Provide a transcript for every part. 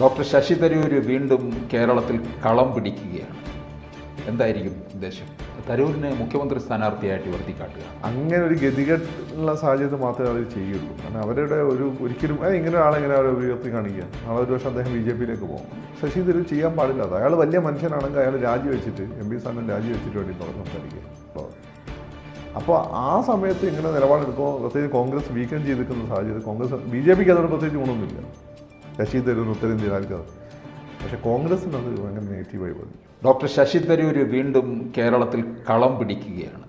Doctor Sasi Tharoor വീണ്ടും കേരളത്തിൽ കളം പിടിക്കുകയാണ്. എന്തായിരിക്കും ഉദ്ദേശം? തരൂരിനെ മുഖ്യമന്ത്രി സ്ഥാനാർത്ഥിയായിട്ട് ഉയർത്തിക്കാട്ടുക. അങ്ങനെ ഒരു ഗതികെട്ടുള്ള സാഹചര്യത്തിൽ മാത്രമേ അവർ ചെയ്യുള്ളൂ. കാരണം അവരുടെ ഒരു ഒരിക്കലും ഇങ്ങനെ ആളെങ്ങനെ അവരെ ഉയർത്തി കാണിക്കുക. നാളെ ഒരു വർഷം അദ്ദേഹം ബി ജെ പിയിലേക്ക് പോകും. ശശി തരൂർ ചെയ്യാൻ പാടില്ല. അയാൾ വലിയ മനുഷ്യനാണെങ്കിൽ അയാൾ രാജിവെച്ചിട്ട് എം പി സ്ഥാനം രാജിവെച്ചിട്ട് വേണ്ടി തുറന്ന് സംസാരിക്കുക അപ്പോൾ അപ്പോൾ ആ സമയത്ത് ഇങ്ങനെ നിലപാടെടുക്കുമ്പോൾ പ്രത്യേകിച്ച് കോൺഗ്രസ് വീക്കം ചെയ്തിരിക്കുന്ന സാഹചര്യത്തിൽ സാഹചര്യം കോൺഗ്രസ് ബി ജെ പിക്ക് അതോട് പ്രത്യേകിച്ച് ഗുണമൊന്നുമില്ല. ശശി തരൂർ ഉത്തരം ഉത്തരേന്ത്യയിലാർക്കത് പക്ഷേ കോൺഗ്രസിന് അത് ഭയങ്കര നെഗറ്റീവായി വന്നു. ഡോക്ടർ ശശി തരൂർ വീണ്ടും കേരളത്തിൽ കളം പിടിക്കുകയാണ്.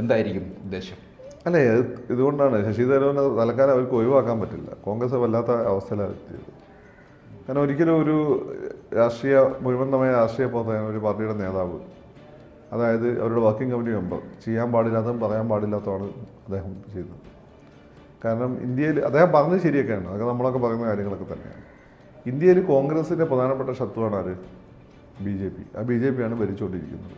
എന്തായിരിക്കും ഉദ്ദേശം? അല്ലേ ഇത് ഇതുകൊണ്ടാണ് ശശി തരൂരിനെ തൽക്കാലം അവർക്ക് ഒഴിവാക്കാൻ പറ്റില്ല. കോൺഗ്രസ് വല്ലാത്ത അവസ്ഥയിലാണ് എത്തിയത്. കാരണം ഒരിക്കലും ഒരു രാഷ്ട്രീയ മുഴുവന്നമായ രാഷ്ട്രീയ പ്രവർത്തകൻ ഒരു പാർട്ടിയുടെ നേതാവ് അതായത് അവരുടെ വർക്കിംഗ് കമ്മിറ്റി മെമ്പർ ചെയ്യാൻ പാടില്ലാത്തതും പറയാൻ പാടില്ലാത്തതാണ് അദ്ദേഹം ചെയ്തത് കാരണം ഇന്ത്യയിൽ അദ്ദേഹം പറഞ്ഞത് ശരിയൊക്കെയാണ്. അതൊക്കെ നമ്മളൊക്കെ പറയുന്ന കാര്യങ്ങളൊക്കെ തന്നെയാണ്. ഇന്ത്യയിൽ കോൺഗ്രസിന്റെ പ്രധാനപ്പെട്ട ശത്രുവാണ് ആര്? B J P. ആ ബി ജെ പിയാണ് ഭരിച്ചുകൊണ്ടിരിക്കുന്നത്.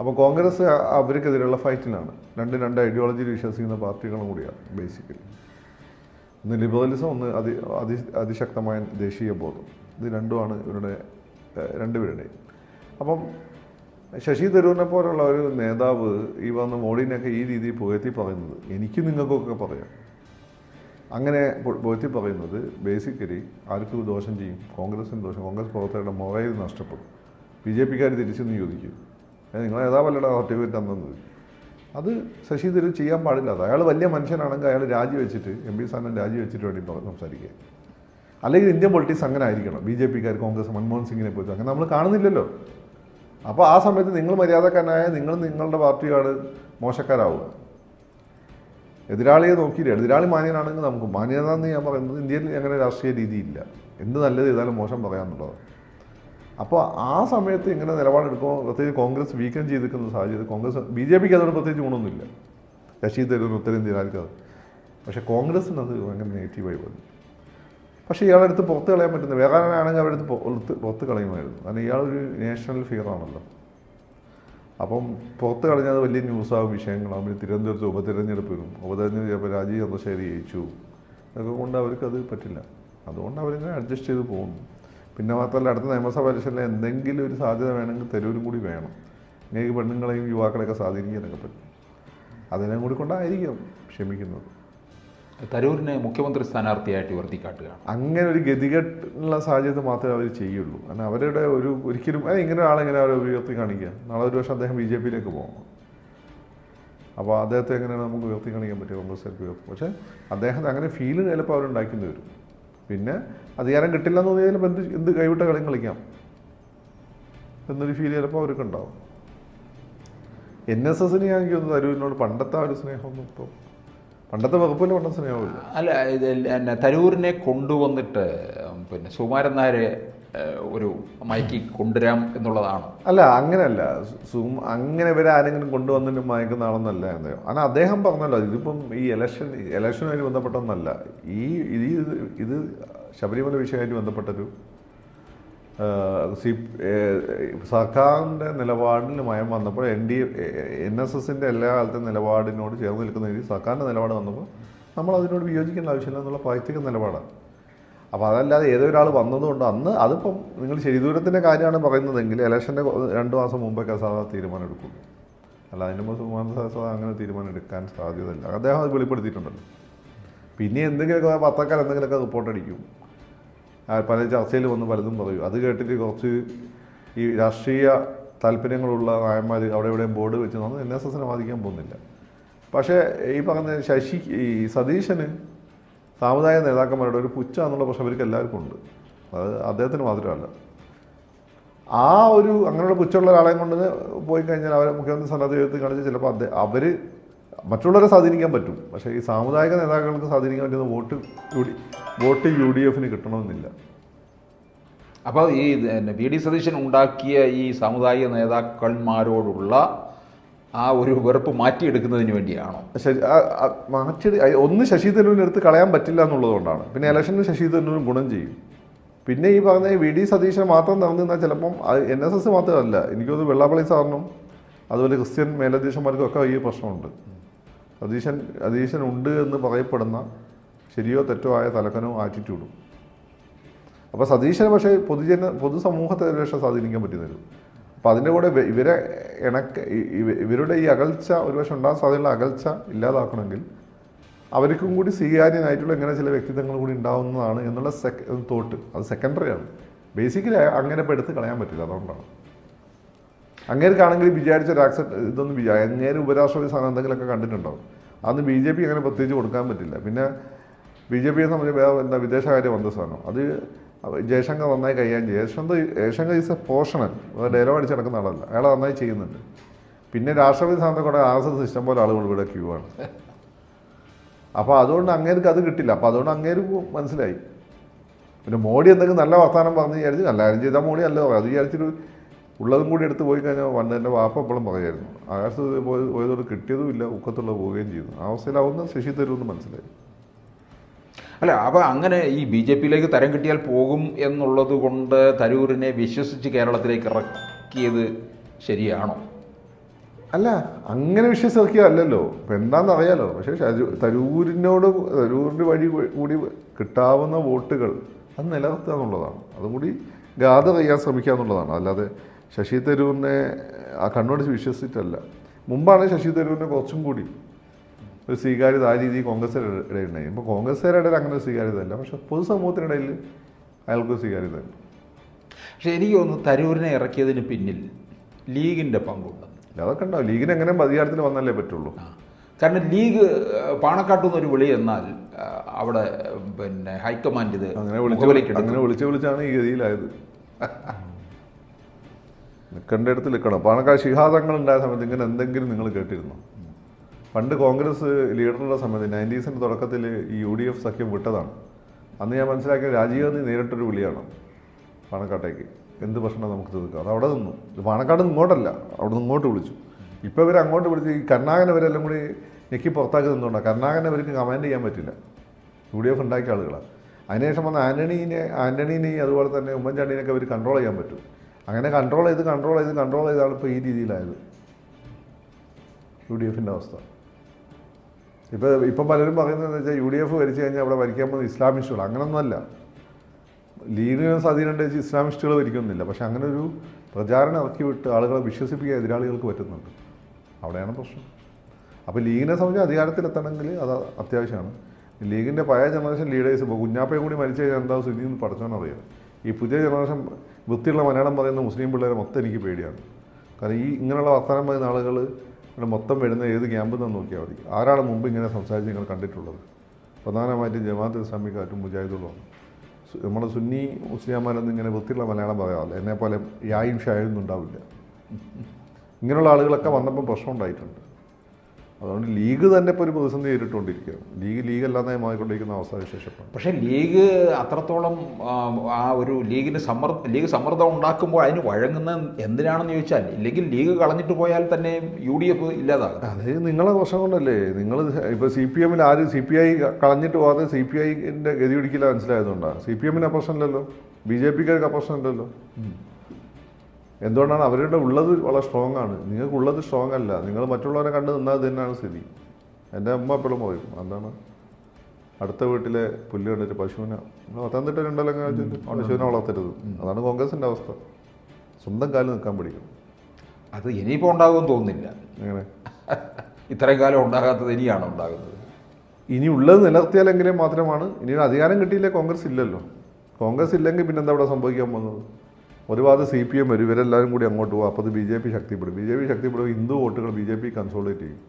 അപ്പോൾ കോൺഗ്രസ് അവർക്കെതിരെയുള്ള ഫൈറ്റിലാണ്. രണ്ട് രണ്ട് ഐഡിയോളജിയിൽ വിശ്വസിക്കുന്ന പാർട്ടികളും കൂടിയാണ് ബേസിക്കലി ഒന്ന് ലിബറലിസം ഒന്ന് അതി അതി അതിശക്തമായ ദേശീയ ബോധം. ഇത് രണ്ടുമാണ് ഇവരുടെ രണ്ടുപേരുടെയും. അപ്പം ശശി തരൂരിനെ പോലുള്ള ഒരു നേതാവ് ഈ വന്ന് മോഡിനെയൊക്കെ ഈ രീതിയിൽ പുകഴ്ത്തി പറയുന്നത് എനിക്ക് നിങ്ങൾക്കൊക്കെ പറയാം. അങ്ങനെ പുകഴ്ത്തി പറയുന്നത് ബേസിക്കലി ആർക്ക് ദോഷം ചെയ്യും. കോൺഗ്രസിന് ദോഷം. കോൺഗ്രസ് പ്രവർത്തകരുടെ മൊറൈൽ നഷ്ടപ്പെടും. ബി ജെ പിക്കാർ തിരിച്ചെന്ന് ചോദിക്കും. നിങ്ങൾ നേതാവല്ലടാ സർട്ടിഫിക്കറ്റ് തന്നത് അത് ശശി തരൂർ ചെയ്യാൻ പാടില്ല. അത് അയാൾ വലിയ മനുഷ്യനാണെങ്കിൽ അയാൾ രാജിവെച്ചിട്ട് എം പി സ്ഥാനം രാജിവെച്ചിട്ട് വേണ്ടി പറഞ്ഞു സംസാരിക്കുക. അല്ലെങ്കിൽ ഇന്ത്യൻ പൊളിറ്റിക്സ് അങ്ങനെ ആയിരിക്കണം ബി ജെ പിക്കാർ കോൺഗ്രസ് മൻമോഹൻ സിംഗിനെ പോയി അങ്ങനെ നമ്മൾ കാണുന്നില്ലല്ലോ. അപ്പോൾ ആ സമയത്ത് നിങ്ങൾ മര്യാദക്കാരനായ നിങ്ങൾ നിങ്ങളുടെ പാർട്ടിയാണ് മോശക്കാരാവുക. എതിരാളിയെ നോക്കിയില്ല. എതിരാളി മാന്യനാണെങ്കിൽ നമുക്ക് മാന്യത എന്ന് ഞാൻ പറയുന്നത് ഇന്ത്യയിൽ അങ്ങനെ രാഷ്ട്രീയ രീതിയില്ല. എന്ത് നല്ലത് ചെയ്താലും മോശം പറയാമെന്നുള്ളത് അപ്പോൾ ആ സമയത്ത് ഇങ്ങനെ നിലപാടെടുക്കുമ്പോൾ പ്രത്യേകിച്ച് കോൺഗ്രസ് വീക്കം ചെയ്തിരിക്കുന്ന സാഹചര്യം കോൺഗ്രസ് ബി ജെ പിക്ക് അതോട് പ്രത്യേകിച്ച് ഗുണമൊന്നുമില്ല. ശശി തരൂർ അത്. പക്ഷേ കോൺഗ്രസിന് അത് ഭയങ്കര നെഗറ്റീവായി വന്നു. പക്ഷേ ഇയാളെ അടുത്ത് പുറത്ത് കളയാൻ പറ്റുന്ന വേറെ ആണെങ്കിൽ അവരുടെ അടുത്ത് പുറത്ത് പുറത്ത് കളയുമായിരുന്നു. കാരണം ഇയാളൊരു നാഷണൽ ആണല്ലോ. അപ്പം പുറത്ത് കളഞ്ഞത് വലിയ ന്യൂസാകും വിഷയങ്ങളാകും പിന്നെ തിരുവനന്തപുരത്ത് ഉപതെരഞ്ഞെടുപ്പ് വരും. ഉപതെരഞ്ഞെടുപ്പ് ചിലപ്പോൾ രാജീവ് ചന്ദ്രശേഖരി ജയിച്ചു. അതൊക്കെ കൊണ്ട് അവർക്കത് പറ്റില്ല. അതുകൊണ്ട് അവരിങ്ങനെ അഡ്ജസ്റ്റ് ചെയ്ത് പോകുന്നു. പിന്നെ മാത്രമല്ല അടുത്ത നിയമസഭാ ഇലക്ഷനിൽ എന്തെങ്കിലും ഒരു സാധ്യത വേണമെങ്കിൽ തെരുവിലും കൂടി വേണം. ഇങ്ങനെ പെണ്ണുങ്ങളെയും യുവാക്കളെയൊക്കെ സ്വാധീനിക്കാനൊക്കെ പറ്റും. അതിനെ കൂടി കൊണ്ടായിരിക്കും ക്ഷമിക്കുന്നത്. തരൂരിനെ മുഖ്യമന്ത്രി സ്ഥാനാർത്ഥിയായിട്ട് ഉയർത്തിക്കാട്ടുകയാണ് അങ്ങനെ ഒരു ഗതികെട്ടുള്ള സാഹചര്യത്തിൽ മാത്രമേ അവർ ചെയ്യുള്ളൂ. കാരണം അവരുടെ ഒരു ഒരിക്കലും ഇങ്ങനെ ഒരാളെങ്ങനെ അവരെ ഉയർത്തി കാണിക്കുക. നാളെ ഒരു വർഷം അദ്ദേഹം ബി ജെ പിയിലേക്ക് പോകും അപ്പോൾ അദ്ദേഹത്തെ എങ്ങനെയാണ് നമുക്ക് ഉയർത്തി കാണിക്കാൻ പറ്റുക? കോൺഗ്രസ്സുകാർക്ക് ഉയർത്തും. പക്ഷേ അദ്ദേഹത്തെ അങ്ങനെ ഫീൽ ചിലപ്പോൾ അവരുണ്ടാക്കേണ്ടി വരും. പിന്നെ അധികാരം കിട്ടില്ല എന്ന് തോന്നിയാൽ എന്ത് എന്ത് കൈവിട്ട കളിയും കളിക്കാം. എന്നൊരു ഫീൽ ചിലപ്പോൾ അവർക്ക് ഉണ്ടാവും എൻ എസ് എസിന് ഞാൻ എനിക്ക് തോന്നുന്നു തരൂരിനോട് പണ്ടത്തെ ആ ഒരു സ്നേഹമൊന്നും ഇപ്പോൾ പണ്ടത്തെ വകുപ്പില്ല പണ്ടത്തെ സ്നേഹമില്ല അല്ല ഇത് എന്നെ തരൂരിനെ കൊണ്ടുവന്നിട്ട് പിന്നെ സുകുമാരൻ നായരെ ഒരു മയക്കി കൊണ്ടുവരാം എന്നുള്ളതാണ്. അല്ല അങ്ങനെയല്ല. അങ്ങനെ ഇവരെ ആരെങ്കിലും കൊണ്ടുവന്നിട്ട് മയക്കുന്ന ആളൊന്നല്ല എന്താ കാരണം അദ്ദേഹം പറഞ്ഞല്ലോ ഇതിപ്പം ഈ ഇലക്ഷൻ ഇലക്ഷനുമായി ബന്ധപ്പെട്ടൊന്നല്ല. ഈ ഇത് ഇത് ശബരിമല വിഷയമായിട്ട് ബന്ധപ്പെട്ടൊരു സി സർക്കാരിന്റെ നിലപാടിൽ മയം വന്നപ്പോൾ എൻ ഡി എൻ എസ് എസിന്റെ എല്ലാ കാലത്തെ നിലപാടിനോട് ചേർന്ന് നിൽക്കുന്ന രീതി സർക്കാരിന്റെ നിലപാട് വന്നപ്പോൾ നമ്മൾ അതിനോട് വിയോജിക്കേണ്ട ആവശ്യമില്ല എന്നുള്ള പ്രാക്ടിക്കൽ നിലപാടാണ്. അപ്പോൾ അതല്ലാതെ ഏതോ ഒരാൾ വന്നതുകൊണ്ട് അന്ന് അതിപ്പം നിങ്ങൾ ശരിദൂരത്തിന്റെ കാര്യമാണ് പറയുന്നതെങ്കിൽ ഇലക്ഷന്റെ രണ്ട് മാസം മുമ്പൊക്കെ സാധാരണ തീരുമാനം എടുക്കുള്ളൂ. അല്ല അതിന് മുമ്പ് സാർ അങ്ങനെ തീരുമാനം എടുക്കാൻ സാധ്യതയില്ല. അദ്ദേഹം അത് വെളിപ്പെടുത്തിയിട്ടുണ്ടല്ലോ. പിന്നെ എന്തെങ്കിലുമൊക്കെ പത്രക്കാർ എന്തെങ്കിലുമൊക്കെ റിപ്പോർട്ട് അടിക്കും പല ചർച്ചയിൽ വന്ന് പലതും പറയും. അത് കേട്ടിട്ട് കുറച്ച് ഈ രാഷ്ട്രീയ താല്പര്യങ്ങളുള്ള നായന്മാർ അവിടെ എവിടെയും ബോർഡ് വെച്ച് നമ്മൾ എൻ എസ് എസിനെ ബാധിക്കാൻ പോകുന്നില്ല. പക്ഷേ ഈ പറഞ്ഞ ശശി ഈ സതീശന് സാമുദായിക നേതാക്കന്മാരുടെ ഒരു പുച്ഛ എന്നുള്ള പ്രശ്നം അവർക്ക് എല്ലാവർക്കും ഉണ്ട്. അത് അദ്ദേഹത്തിന് മാത്രമല്ല. ആ ഒരു അങ്ങനെയുള്ള പുച്ഛമുള്ള ഒരാളെ കൊണ്ട് പോയി കഴിഞ്ഞാൽ അവരെ മുഖ്യമന്ത്രി സ്ഥാനാർത്ഥി എഴുത്ത് കാണിച്ച് ചിലപ്പോൾ അദ്ദേഹം അവർ മറ്റുള്ളവരെ സ്വാധീനിക്കാൻ പറ്റും. പക്ഷേ ഈ സാമുദായിക നേതാക്കൾക്ക് സ്വാധീനിക്കാൻ പറ്റുന്ന vote U D vote U D എഫിന് കിട്ടണമെന്നില്ല. അപ്പോൾ ഈ വി ഡി സതീശൻ ഉണ്ടാക്കിയ ഈ സാമുദായിക നേതാക്കന്മാരോടുള്ള ആ ഒരു വെറുപ്പ് മാറ്റിയെടുക്കുന്നതിന് വേണ്ടിയാണോ? മാറ്റി ഒന്ന് ശശി തരൂരിനെടുത്ത് കളയാൻ പറ്റില്ല എന്നുള്ളതുകൊണ്ടാണ്. പിന്നെ ഇലക്ഷനിൽ ശശി തരൂരും ഗുണം ചെയ്യും. പിന്നെ ഈ പറഞ്ഞ വി ഡി സതീശൻ മാത്രം നിറഞ്ഞു നിന്നാൽ ചിലപ്പം എൻ എസ് എസ് മാത്രമല്ല. എനിക്കൊന്ന് വെള്ളാപ്പള്ളി സാറിനും അതുപോലെ ക്രിസ്ത്യൻ മേലധ്യക്ഷന്മാർക്കും ഒക്കെ ഈ പ്രശ്നമുണ്ട്. സതീശൻ സതീശൻ ഉണ്ട് എന്ന് പറയപ്പെടുന്ന ശരിയോ തെറ്റോ ആയ തലക്കനോ ആറ്റിറ്റ്യൂഡും അപ്പോൾ സതീശന് പക്ഷേ പൊതുജന പൊതുസമൂഹത്തെ പക്ഷേ സ്വാധീനിക്കാൻ പറ്റുന്നില്ല. അപ്പോൾ അതിന്റെ കൂടെ ഇവരെ ഇണക്ക ഇവരുടെ ഈ അകൽച്ച ഒരുപക്ഷെ ഉണ്ടാകാൻ സാധ്യതയുള്ള അകൽച്ച ഇല്ലാതാക്കണമെങ്കിൽ അവർക്കും കൂടി സ്വീകാര്യനായിട്ടുള്ള ഇങ്ങനെ ചില വ്യക്തിത്വങ്ങൾ കൂടി ഉണ്ടാവുന്നതാണ് എന്നുള്ള സെക്ക തോട്ട്. അത് സെക്കൻഡറി ആണ്. ബേസിക്കലി അങ്ങനെ ഇപ്പോൾ എടുത്ത് കളയാൻ പറ്റില്ല. അതുകൊണ്ടാണ്. അങ്ങേർക്കാണെങ്കിൽ വിചാരിച്ച ഒരു ആക്സെപ്റ്റ് ഇതൊന്നും വിചാരിച്ചു അങ്ങേര് ഉപരാഷ്ട്രപതി സ്ഥാനം എന്തെങ്കിലുമൊക്കെ കണ്ടിട്ടുണ്ടാവും. അന്ന് ബി ജെ പി അങ്ങനെ പ്രത്യേകിച്ച് കൊടുക്കാൻ പറ്റില്ല. പിന്നെ ബി ജെ പിയെ സംബന്ധിച്ച് വേറെ എന്താ വിദേശകാര്യ മന്ത്രിസ്ഥാനം അത് ജയശങ്കർ നന്നായി കൈകാര്യം ചെയ്യും ജയശങ്കർ ജയശങ്കർ ഈസ് എ പോഷണൻ ഡയലോഗ് അടിച്ച് നടക്കുന്ന ആളല്ല. അയാൾ നന്നായി ചെയ്യുന്നുണ്ട്. പിന്നെ രാഷ്ട്രപതി സ്ഥാനത്തെ കൂടെ ആർ എസ് എസ് സിസ്റ്റം പോലെ ആളുകൾ ഇവിടെ ക്യൂ ആണ്. അപ്പോൾ അതുകൊണ്ട് അങ്ങേർക്ക് അത് കിട്ടില്ല. അപ്പോൾ അതുകൊണ്ട് അങ്ങേര് മനസ്സിലായി. പിന്നെ മോഡി എന്തെങ്കിലും നല്ല വർത്തമാനം പറഞ്ഞ് വിചാരിച്ച് നല്ല കാര്യം ചെയ്താൽ മോഡി അല്ല അത് വിചാരിച്ചിട്ട് ഉള്ളതും കൂടി എടുത്ത് പോയി കഴിഞ്ഞാൽ വന്ന എന്റെ വാപ്പ എപ്പോഴും പറയായിരുന്നു ആകാശത്ത് പോയി പോയതോട് കിട്ടിയതും ഇല്ല ഉക്കത്തുള്ള പോവുകയും ചെയ്യുന്നു ആ അവസ്ഥയിലാവുന്ന ശശി തരൂന്ന് മനസ്സിലായി. അല്ല അപ്പോൾ അങ്ങനെ ഈ ബി ജെ പിയിലേക്ക് തരം കിട്ടിയാൽ പോകും എന്നുള്ളത് കൊണ്ട് തരൂരിനെ വിശ്വസിച്ച് കേരളത്തിലേക്ക് ഇറക്കിയത് ശരിയാണോ? അല്ല അങ്ങനെ വിശ്വസിക്കുകയല്ലല്ലോ ഇപ്പം എന്താണെന്ന് അറിയാലോ. പക്ഷേ തരൂരിനോട് തരൂരിന്റെ വഴി കൂടി കിട്ടാവുന്ന വോട്ടുകൾ അത് നിലനിർത്തുക എന്നുള്ളതാണ്. അതും കൂടി ഗാഥ ചെയ്യാൻ ശ്രമിക്കുക എന്നുള്ളതാണ്. അല്ലാതെ ശശി തരൂരിനെ ആ കണ്ണോടിച്ച് വിശ്വസിച്ചിട്ടല്ല. മുമ്പാണ് ശശി തരൂരിനെ കുറച്ചും കൂടി ഒരു സ്വീകാര്യത ആ രീതിയിൽ കോൺഗ്രസിന്റെ ഇടയിൽ ഉണ്ടായി. ഇപ്പോൾ കോൺഗ്രസ്സുകാരുടെ ഇടയിൽ അങ്ങനെ ഒരു സ്വീകാര്യത ഇല്ല പക്ഷെ പൊതുസമൂഹത്തിനിടയിൽ അയാൾക്ക് സ്വീകാര്യത ഉണ്ട്. പക്ഷേ എനിക്ക് തോന്നുന്നു തരൂരിനെ ഇറക്കിയതിന് പിന്നിൽ ലീഗിന്റെ പങ്കുണ്ട്. അതൊക്കെ ഉണ്ടാവും. ലീഗിന് എങ്ങനെ അധികാരത്തിൽ വന്നാലേ പറ്റുള്ളൂ. കാരണം ലീഗ് പാണക്കാട്ടു നിന്നൊരു വിളി എന്നാൽ അവിടെ പിന്നെ ഹൈക്കമാൻഡ് ഇത് അങ്ങനെ വിളിച്ച് വിളിച്ചാണ് ഈ ഗതിയിലായത്. നിൽക്കേണ്ട നിൽക്കണം. പാണക്കാട് ശിഹാദങ്ങൾ ഉണ്ടായ സമയത്ത് ഇങ്ങനെ എന്തെങ്കിലും നിങ്ങൾ കേട്ടിരുന്നു? പണ്ട് കോൺഗ്രസ് ലീഡറുടെ സമയത്ത് നയന്റീസിന്റെ തുടക്കത്തിൽ ഈ യു ഡി എഫ് സഖ്യം വിട്ടതാണ്. അന്ന് ഞാൻ മനസ്സിലാക്കിയ രാജീവ് ഗാന്ധി നേരിട്ടൊരു വിളിയാണ് പാണക്കാട്ടേക്ക്. എന്ത് പ്രശ്നം നമുക്ക് തീർക്കാം അത് അവിടെ നിന്നു. ഇത് പാണക്കാട് ഇങ്ങോട്ടല്ല. അവിടെ നിന്ന് ഇങ്ങോട്ട് വിളിച്ചു. ഇപ്പോൾ ഇവർ അങ്ങോട്ട് വിളിച്ച് ഈ കർണാകൻ ഇവരെല്ലാം കൂടി ഞെക്കി പുറത്താക്കി നിന്നുകൊണ്ടാണ് കർണാകൻ അവർക്ക് കമാൻഡ് ചെയ്യാൻ പറ്റില്ല. യു ഡി എഫ് ഉണ്ടാക്കിയ ആളുകളാണ് അതിനുശേഷം വന്ന ആന്റണീനെ ആന്റണീനെയും അതുപോലെ തന്നെ ഉമ്മൻചാണ്ടീനെയൊക്കെ അവർ കൺട്രോൾ ചെയ്യാൻ പറ്റും. അങ്ങനെ കൺട്രോൾ ചെയ്ത് കൺട്രോൾ ചെയ്ത് കൺട്രോൾ ചെയ്താണ് ഇപ്പോൾ ഈ രീതിയിലായത്. യു ഡി എഫിന്റെ അവസ്ഥ. ഇപ്പോൾ ഇപ്പം പലരും പറയുന്നതെന്ന് വെച്ചാൽ യു ഡി എഫ് ഭരിച്ചു കഴിഞ്ഞാൽ അവിടെ ഭരിക്കാൻ പോകുന്നത് ഇസ്ലാമിസ്റ്റുകൾ. അങ്ങനൊന്നുമല്ല. ലീഗിന് സ്വാധീനമുണ്ട് വെച്ച് ഇസ്ലാമിസ്റ്റുകൾ ഭരിക്കുന്നില്ല. പക്ഷെ അങ്ങനെ ഒരു പ്രചാരണം ഇറക്കി വിട്ട് ആളുകളെ വിശ്വസിപ്പിക്കാൻ എതിരാളികൾക്ക് പറ്റുന്നുണ്ട്. അവിടെയാണ് പ്രശ്നം. അപ്പോൾ ലീഗിനെ സംബന്ധിച്ച് അധികാരത്തിലെത്തണമെങ്കിൽ അത് അത്യാവശ്യമാണ്. ലീഗിന്റെ പഴയ ജനറേഷൻ ലീഡേഴ്സ് ഇപ്പോൾ കുഞ്ഞാപ്പയെ കൂടി മരിച്ചു കഴിഞ്ഞാൽ എന്താ സ്ഥിതി എന്ന് പഠിച്ചോന്നറിയാം ഈ പുതിയ ജനറേഷൻ വൃത്തിയുള്ള മലയാളം പറയുന്ന മുസ്ലിം പിള്ളേരെ മൊത്തം എനിക്ക് പേടിയാണ്. കാരണം ഈ ഇങ്ങനെയുള്ള വർത്തമാനം പറയുന്ന ആളുകൾ ഇവിടെ മൊത്തം വരുന്ന ഏത് ക്യാമ്പിൽ നിന്ന് നോക്കിയാൽ മതി. ആരാണ് മുമ്പ് ഇങ്ങനെ സംസാരിച്ച് നിങ്ങൾ കണ്ടിട്ടുള്ളത്? പ്രധാനമായിട്ടും ജമാഅത്ത് ഇസ്ലാമിക്കാറ്റും മുജാഹിദുകളും നമ്മുടെ സുന്നി മുസ്ലിംമാരൊന്നും ഇങ്ങനെ വൃത്തിയുള്ള മലയാളം പറയാറില്ല. എന്നെ പോലെ യായും ഷായൊന്നും ഉണ്ടാവില്ല. ഇങ്ങനെയുള്ള ആളുകളൊക്കെ വന്നപ്പോൾ പ്രശ്നം ഉണ്ടായിട്ടുണ്ട്. അതുകൊണ്ട് ലീഗ് തന്നെ ഇപ്പോൾ ഒരു പ്രതിസന്ധി നേരിട്ടുകൊണ്ടിരിക്കുകയാണ്. ലീഗ് ലീഗ് അല്ലാതെ മാറിക്കൊണ്ടിരിക്കുന്ന അവസ്ഥ വിശേഷം പക്ഷേ ലീഗ് അത്രത്തോളം ആ, ഒരു ലീഗിന് സമ്മർദ്ദം ലീഗ് സമ്മർദ്ദം ഉണ്ടാക്കുമ്പോൾ അതിന് വഴങ്ങുന്ന എന്തിനാണെന്ന് ചോദിച്ചാൽ ഇല്ലെങ്കിൽ ലീഗ് കളഞ്ഞിട്ട് പോയാൽ തന്നെ യു ഡി എഫ് ഇല്ലാതാകും. അത് നിങ്ങളെ പ്രശ്നം കൊണ്ടല്ലേ? നിങ്ങൾ ഇപ്പോൾ സി പി എമ്മിൽ ആരും സി പി ഐ കളഞ്ഞിട്ട് പോകാതെ സി പി ഐന്റെ ഗതി പിടിക്കില്ല മനസ്സിലായതുകൊണ്ടാണ് സി പി എമ്മിന് പ്രശ്നമില്ലല്ലോ. B J പിക്കാർക്ക് പ്രശ്നമില്ലല്ലോ. എന്തുകൊണ്ടാണ് അവരുടെ ഉള്ളത് വളരെ സ്ട്രോങ് ആണ്. നിങ്ങൾക്ക് ഉള്ളത് സ്ട്രോങ് അല്ല. നിങ്ങൾ മറ്റുള്ളവരെ കണ്ട് നിന്നാൽ തന്നെയാണ് സ്ഥിതി. എന്റെ അമ്മ എപ്പോഴും പറയും എന്താണ്? അടുത്ത വീട്ടിലെ പുല്ല് കണ്ടിട്ട് പശുവിനെ പത്തനംതിട്ട രണ്ടല്ലോ പശുവിനെ വളർത്തരുത്. അതാണ് കോൺഗ്രസിന്റെ അവസ്ഥ. സ്വന്തം കാലിൽ നിൽക്കാൻ പഠിക്കണം അത് ഇനിയിപ്പോൾ ഉണ്ടാകുമെന്ന് തോന്നുന്നില്ല. എങ്ങനെ? ഇത്രയും കാലം ഉണ്ടാകാത്തത് ഇനിയാണ് ഉണ്ടാകുന്നത്? ഇനി ഉള്ളത് നിലനിർത്തിയാലെങ്കിലും മാത്രമാണ്. ഇനി അധികാരം കിട്ടിയില്ലേ കോൺഗ്രസ് ഇല്ലല്ലോ. കോൺഗ്രസ് ഇല്ലെങ്കിൽ പിന്നെന്താ ഇവിടെ സംഭവിക്കാൻ പോകുന്നത്? ഒരു ഭാഗത്ത് സി പി എം വരും ഇവരെല്ലാവരും കൂടി അങ്ങോട്ട് പോകും അപ്പോൾ അത് ബി ജെ പി ശക്തിപ്പെടും. ബി ജെ പി ശക്തിപ്പെടും ഹിന്ദു വോട്ടുകൾ ബി ജെ പി കൺസോളിഡേറ്റ് ചെയ്യും.